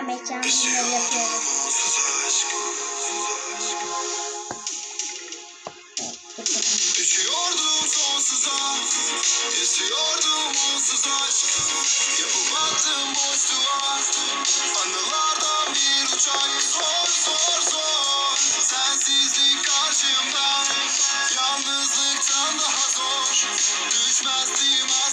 Mehmetcan bunları yapıyoruz. Düşüyordum sonsuza Yaşıyordum onsuz aşk. Yapıp attım boşluğa Anılardan bir uçak. Zor zor zor Sensizlik karşımda. Yalnızlıktan daha zor Düşmezdim aslında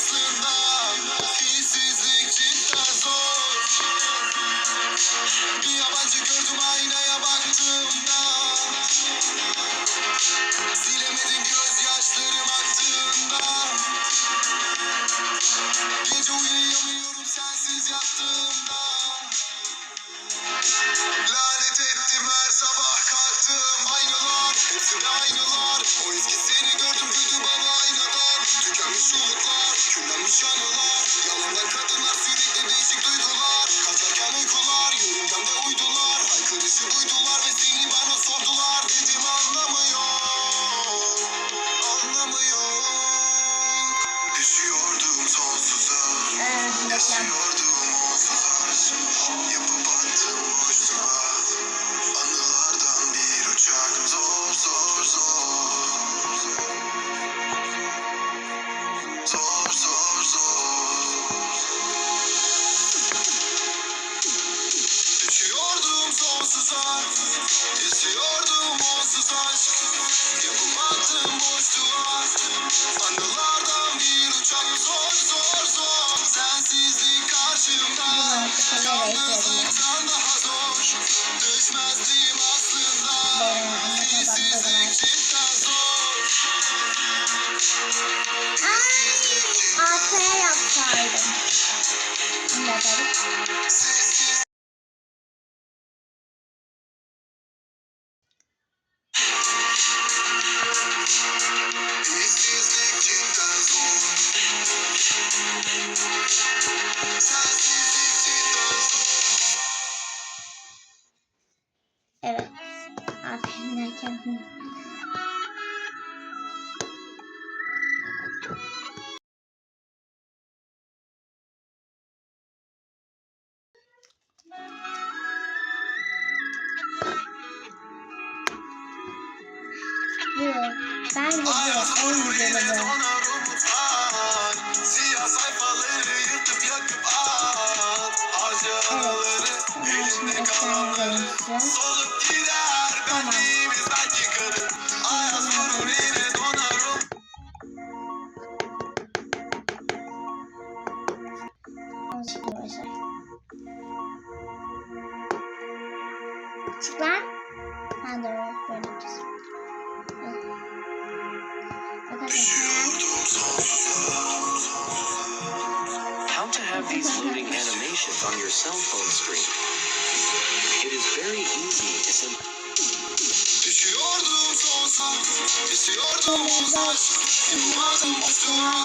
cidden zor Ay, arkaya yapsaydım. Da yaparız. Bu. Bence bu en güzeli bu. şimdi elinde kalanları. Solup gider Tamam. How to have these loading animations on your cell phone screen. It is very easy to sim- Düşüyordum sonsuza Yaşıyordum uzak Yapamadım boşluğa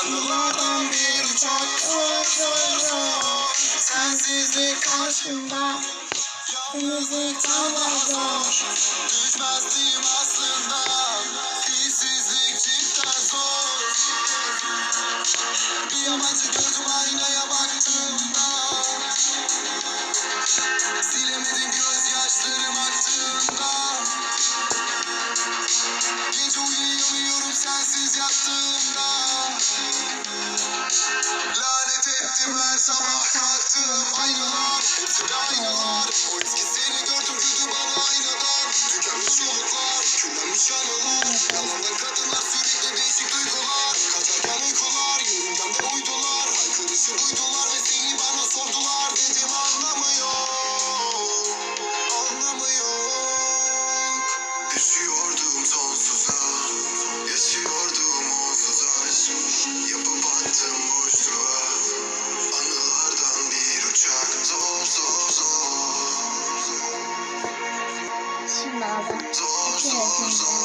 Anılardan bir uçak. Zor zor zor Sensizlik karşımda. Yalnızlıktan daha Düşmezdim aslında. Hissizlik cidden zor. Bir yabancı Tükenmiş umutlar, küllenmiş anılar Yalandan kadınlar sürekli değişik duygular Zor zor zor